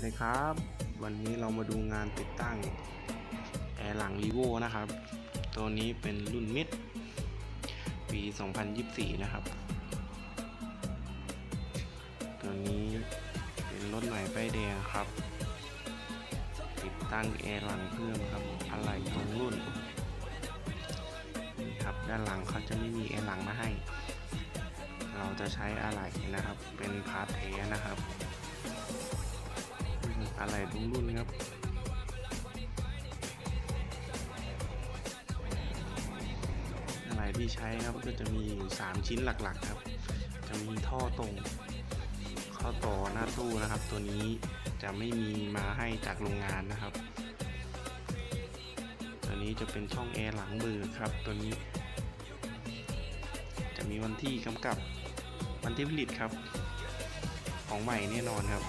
วัสดีครับ วันนี้เรามาดูงานติดตั้งแอร์หลัง r ีโวนะครับ ตัวนี้เป็นรุ่นมิด ปี 2024 นะครับ ตัวนี้เป็นรถใหม่ป้ายแดงครับ ติดตั้งแอร์หลังเพิ่มครับอะไหล่ตรงรุ่นนี่ครับด้านหลังเขาจะไม่มีแอร์หลังมาให้ เราจะใช้อะไหล่นะครับ เป็นพาร์ทเทนะครับ อะไรรุ่นรุ่นครับ อะไรที่ใช้ครับก็จะมีอยู่ 3 ชิ้นหลักๆครับ จะมีท่อตรงข้อต่อหน้าตู้นะครับ ตัวนี้จะไม่มีมาให้จากโรงงานนะครับ ตัวนี้จะเป็นช่องแอร์หลังเบอครับ ตัวนี้ จะมีวันที่กำกับวันที่ผลิตครับ ของใหม่แน่นอนครับ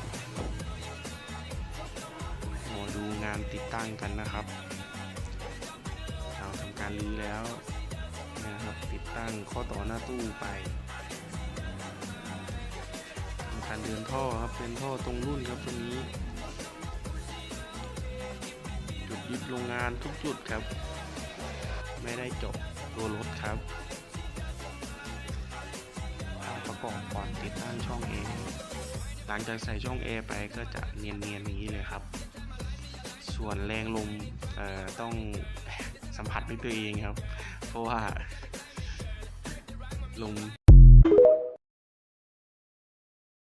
าดูงานติดตั้งกันนะครับ เราทำการรื้อแล้วนะครับติดตั้งข้อต่อหน้าตู้ไปทำการเดินท่อครับเป็นท่อตรงรุ่นครับตรงนี้ จุดยึดโรงงานทุกจุดครับ ไม่ได้จบตัวรถครับประกอบก่อนติดตั้งช่องแอร์หลังจากใส่ช่องแอร์ไปก็จะเนียนๆอย่างนี้เลยครับ ส่วนแรงลมต้องสัมผัสด้วยตัวเองครับ เพราะว่าลม